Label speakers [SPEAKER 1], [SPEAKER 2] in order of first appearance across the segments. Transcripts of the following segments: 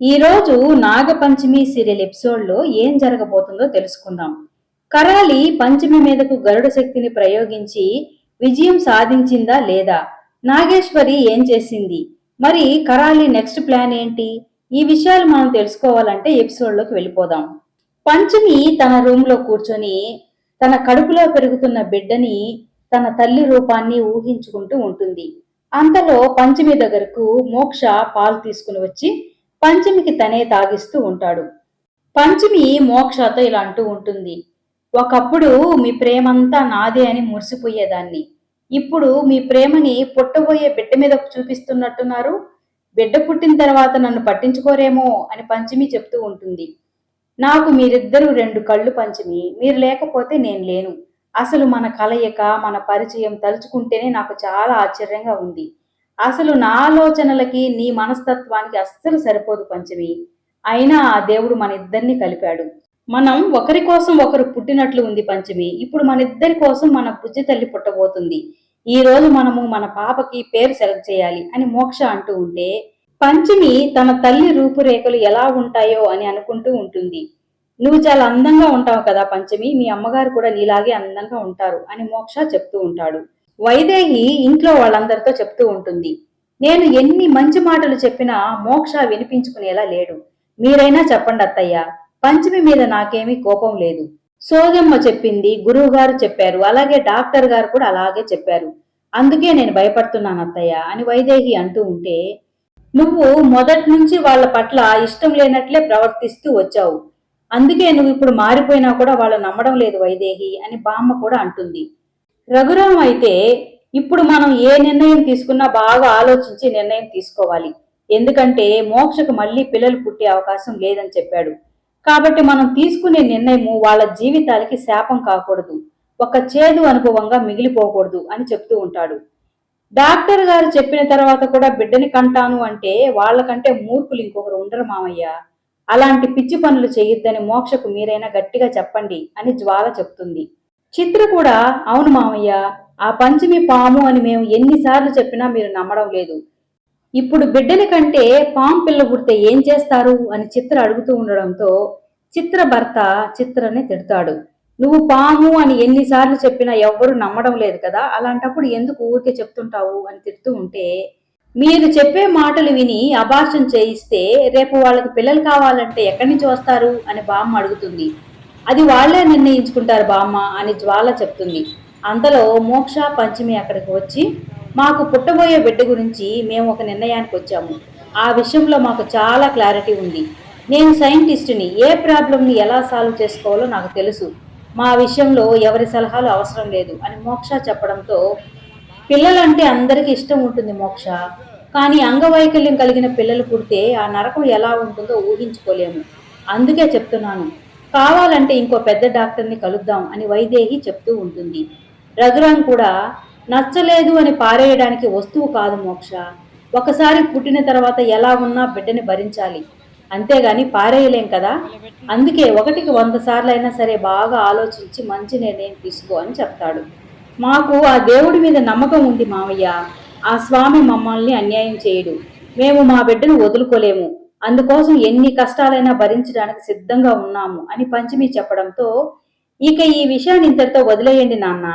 [SPEAKER 1] ఈరోజు నాగపంచమి సీరియల్ ఎపిసోడ్లో ఏం జరగబోతుందో తెలుసుకుందాం. కరాలి పంచమి మీదకు గరుడ శక్తిని ప్రయోగించి విజయం సాధించిందా లేదా? నాగేశ్వరి ఏం చేసింది? మరి కరాలి నెక్స్ట్ ప్లాన్ ఏంటి? ఈ విషయాలు మనం తెలుసుకోవాలంటే ఎపిసోడ్లోకి వెళ్ళిపోదాం. పంచమి తన రూమ్లో కూర్చొని తన కడుపులో పెరుగుతున్న బిడ్డని తన తల్లి రూపాన్ని ఊహించుకుంటూ ఉంటుంది. అంతలో పంచమి దగ్గరకు మోక్ష పాలు తీసుకుని వచ్చి పంచమికి తనే తాగిస్తూ ఉంటాడు. పంచమి మోక్షతో ఇలా అంటూ ఉంటుంది. ఒకప్పుడు మీ ప్రేమంతా నాదే అని మురిసిపోయేదాన్ని. ఇప్పుడు మీ ప్రేమని పుట్టబోయే బిడ్డ మీద చూపిస్తున్నట్టున్నారు. బిడ్డ పుట్టిన తర్వాత నన్ను పట్టించుకోరేమో అని పంచమి చెప్తూ ఉంటుంది. నాకు మీరిద్దరూ రెండు కళ్ళు పంచమి. మీరు లేకపోతే నేను లేను. అసలు మన కలయిక మన పరిచయం తలుచుకుంటేనే నాకు చాలా ఆశ్చర్యంగా ఉంది. అసలు నా ఆలోచనలకి నీ మనస్తత్వానికి అస్సలు సరిపోదు పంచమి. అయినా ఆ దేవుడు మన ఇద్దరిని కలిపాడు. మనం ఒకరి కోసం ఒకరు పుట్టినట్లు ఉంది పంచమి. ఇప్పుడు మన ఇద్దరి కోసం మన బుజ్జి తల్లి పుట్టబోతుంది. ఈ రోజు మనము మన పాపకి పేరు సెలెక్ట్ చేయాలి అని మోక్ష అంటూ ఉంటే పంచమి తన తల్లి రూపురేఖలు ఎలా ఉంటాయో అని అనుకుంటూ ఉంటుంది. నువ్వు చాలా అందంగా ఉంటావు కదా పంచమి. మీ అమ్మగారు కూడా నీలాగే అందంగా ఉంటారు అని మోక్ష చెప్తూ ఉంటాడు. వైదేహి ఇంట్లో వాళ్ళందరితో చెప్తూ ఉంటుంది. నేను ఎన్ని మంచి మాటలు చెప్పినా మోక్ష వినిపించుకునేలా లేడు. మీరైనా చెప్పండి అత్తయ్య. పంచమి మీద నాకేమీ కోపం లేదు. సోదమ్మ చెప్పింది గురువు గారు చెప్పారు అలాగే డాక్టర్ గారు కూడా అలాగే చెప్పారు. అందుకే నేను భయపడుతున్నాను అత్తయ్య అని వైదేహి అంటూ ఉంటే నువ్వు మొదటి నుంచి వాళ్ళ పట్ల ఇష్టం లేనట్లే ప్రవర్తిస్తూ వచ్చావు. అందుకే నువ్వు ఇప్పుడు మారిపోయినా కూడా వాళ్ళు నమ్మడం లేదు వైదేహి అని బామ్మ కూడా అంటుంది. రఘురాం అయితే ఇప్పుడు మనం ఏ నిర్ణయం తీసుకున్నా బాగా ఆలోచించి నిర్ణయం తీసుకోవాలి. ఎందుకంటే మోక్షకు మళ్ళీ పిల్లలు పుట్టే అవకాశం లేదని చెప్పాడు. కాబట్టి మనం తీసుకునే నిర్ణయము వాళ్ళ జీవితాలకి శాపం కాకూడదు. ఒక చేదు అనుభవంగా మిగిలిపోకూడదు అని చెప్తూ ఉంటాడు. డాక్టర్ గారు చెప్పిన తర్వాత కూడా బిడ్డని కంటాను అంటే వాళ్ళకంటే మూర్ఖులు ఇంకొకరు ఉండరు మామయ్య. అలాంటి పిచ్చి పనులు చేయొద్దని మోక్షకు మీరైనా గట్టిగా చెప్పండి అని జ్వాల చెప్తుంది. చిత్ర కూడా అవును మామయ్య ఆ పంచమి పాము అని మేము ఎన్నిసార్లు చెప్పినా మీరు నమ్మడం లేదు. ఇప్పుడు బిడ్డల కంటే పాము పిల్ల పుడితే ఏం చేస్తారు? అని చిత్ర అడుగుతూ ఉండడంతో చిత్ర భర్త చిత్రని తిడతాడు. నువ్వు పాము అని ఎన్నిసార్లు చెప్పినా ఎవ్వరూ నమ్మడం లేదు కదా అలాంటప్పుడు ఎందుకు ఊరికే చెప్తుంటావు? అని తిడుతూ ఉంటే మీరు చెప్పే మాటలు విని అభాషం చేయిస్తే రేపు వాళ్ళకి పిల్లలు కావాలంటే ఎక్కడి నుంచి వస్తారు? అని బామ్మ అడుగుతుంది. అది వాళ్ళే నిర్ణయించుకుంటారు బామ్మ అని జ్వాల చెప్తుంది. అంతలో మోక్ష పంచమి అక్కడికి వచ్చి మాకు పుట్టబోయే బిడ్డ గురించి మేము ఒక నిర్ణయానికి వచ్చాము. ఆ విషయంలో మాకు చాలా క్లారిటీ ఉంది. నేను సైంటిస్ట్ని ఏ ప్రాబ్లంని ఎలా సాల్వ్ చేసుకోవాలో నాకు తెలుసు. మా విషయంలో ఎవరి సలహాలు అవసరం లేదు అని మోక్ష చెప్పడంతో పిల్లలంటే అందరికీ ఇష్టం ఉంటుంది మోక్ష. కానీ అంగవైకల్యం కలిగిన పిల్లలు పుడితే ఆ నరకం ఎలా ఉంటుందో ఊహించుకోలేము. అందుకే చెప్తున్నాను కావాలంటే ఇంకో పెద్ద డాక్టర్ని కలుద్దాం అని వైదేహి చెప్తూ ఉంటుంది. రఘురామ్ కూడా నచ్చలేదు అని పారేయడానికి వస్తువు కాదు మోక్ష. ఒకసారి పుట్టిన తర్వాత ఎలా ఉన్నా బిడ్డని భరించాలి. అంతేగాని పారేయలేం కదా? అందుకే ఒకటికి వంద సార్లైనా సరే బాగా ఆలోచించి మంచి నిర్ణయం తీసుకో అని చెప్తాడు. మాకు ఆ దేవుడి మీద నమ్మకం ఉంది మామయ్య ఆ స్వామి మమ్మల్ని అన్యాయం చేయడు. మేము మా బిడ్డను వదులుకోలేము. అందుకోసం ఎన్ని కష్టాలైనా భరించడానికి సిద్ధంగా ఉన్నాము అని పంచమి చెప్పడంతో ఇక ఈ విషయాన్ని ఇంతటితో వదిలేయండి నాన్న.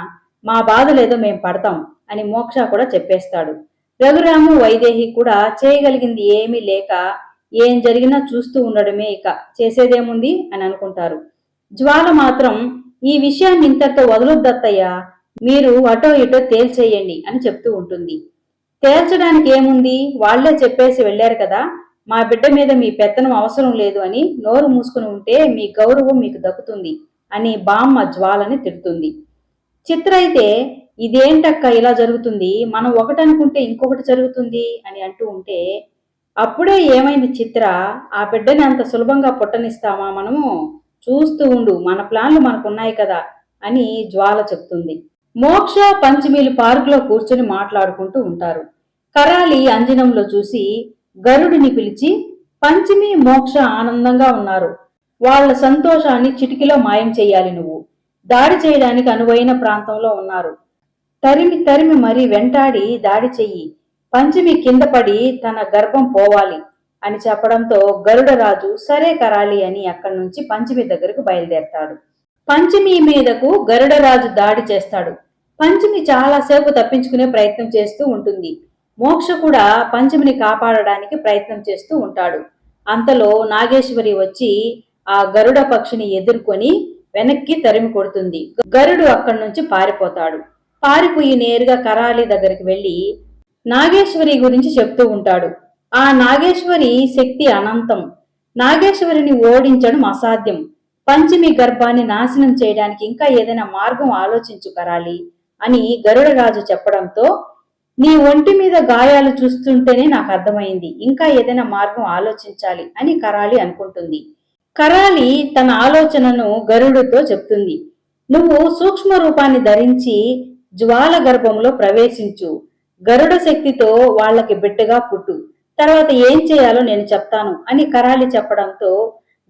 [SPEAKER 1] మా బాధలేదో మేం పడతాం అని మోక్ష కూడా చెప్పేస్తాడు. రఘురాము వైదేహి కూడా చేయగలిగింది ఏమీ లేక ఏం జరిగినా చూస్తూ ఉండడమే ఇక. చేసేదేముంది అని అనుకుంటారు. జ్వాల మాత్రం ఈ విషయాన్ని ఇంతటితో వదలొద్దత్తయ్యా. మీరు అటో ఇటో తేల్చేయండి అని చెప్తూ ఉంటుంది. తేల్చడానికి ఏముంది? వాళ్ళే చెప్పేసి వెళ్ళారు కదా. మా బిడ్డ మీద మీ పెత్తనం అవసరం లేదు అని నోరు మూసుకుని ఉంటే మీ గౌరవం మీకు దక్కుతుంది అని బామ్మ జ్వాలని తిడుతుంది. చిత్ర అయితే ఇదేంటక్క ఇలా జరుగుతుంది? మనం ఒకటనుకుంటే ఇంకొకటి జరుగుతుంది? అని అంటూ ఉంటే అప్పుడే ఏమైంది చిత్ర? ఆ బిడ్డని అంత సులభంగా పుట్టనిస్తామా మనము? చూస్తూ ఉండు మన ప్లాన్లు మనకున్నాయి కదా? అని జ్వాల చెప్తుంది. మోక్ష పంచమీలు పార్కులో కూర్చొని మాట్లాడుకుంటూ ఉంటారు. కరాలి అంజనంలో చూసి గరుడిని పిలిచి పంచమి మోక్ష ఆనందంగా ఉన్నారు. వాళ్ళ సంతోషాన్ని చిటికిలో మాయం చెయ్యాలి నువ్వు. దాడి చేయడానికి అనువైన ప్రాంతంలో ఉన్నారు. తరిమి తరిమి మరి వెంటాడి దాడి చెయ్యి. పంచమి కింద పడి తన గర్భం పోవాలి అని చెప్పడంతో గరుడరాజు సరే కరాలి అని అక్కడి నుంచి పంచమి దగ్గరకు బయలుదేరతాడు. పంచమి మీదకు గరుడరాజు దాడి చేస్తాడు. పంచమి చాలాసేపు తప్పించుకునే ప్రయత్నం చేస్తూ ఉంటుంది. మోక్ష కూడా పంచమిని కాపాడడానికి ప్రయత్నం చేస్తూ ఉంటాడు. అంతలో నాగేశ్వరి వచ్చి ఆ గరుడ పక్షిని ఎదుర్కొని వెనక్కి తరిమి కొడుతుంది. గరుడు అక్కడి నుంచి పారిపోతాడు. పారిపోయి నేరుగా కరాలి దగ్గరికి వెళ్ళి నాగేశ్వరి గురించి చెప్తూ ఉంటాడు. ఆ నాగేశ్వరి శక్తి అనంతం. నాగేశ్వరిని ఓడించడం అసాధ్యం. పంచమి గర్భాన్ని నాశనం చేయడానికి ఇంకా ఏదైనా మార్గం ఆలోచించు కరాలి అని గరుడరాజు చెప్పడంతో నీ ఒంటి మీద గాయాలు చూస్తుంటేనే నాకు అర్థమైంది. ఇంకా ఏదైనా మార్గం ఆలోచించాలి అని కరాలి అనుకుంటుంది. కరాలి తన ఆలోచనను గరుడుతో చెప్తుంది. నువ్వు సూక్ష్మ రూపాన్ని ధరించి జ్వాల గర్భంలో ప్రవేశించు. గరుడ శక్తితో వాళ్ళకి బిడ్డగా పుట్టు. తర్వాత ఏం చేయాలో నేను చెప్తాను అని కరాలి చెప్పడంతో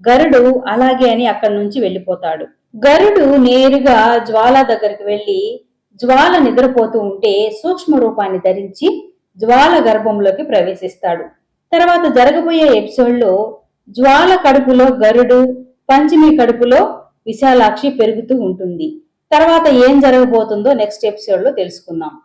[SPEAKER 1] గరుడు అలాగే అని అక్కడి నుంచి వెళ్ళిపోతాడు. గరుడు నేరుగా జ్వాల దగ్గరికి వెళ్ళి జ్వాల నిద్రపోతూ ఉంటే సూక్ష్మ రూపాన్ని ధరించి జ్వాల గర్భంలోకి ప్రవేశిస్తాడు. తర్వాత జరగబోయే ఎపిసోడ్లో జ్వాల కడుపులో గరుడు పంచమి కడుపులో విశాలాక్షి పెరుగుతూ ఉంటుంది. తర్వాత ఏం జరగబోతుందో నెక్స్ట్ ఎపిసోడ్లో తెలుసుకుందాం.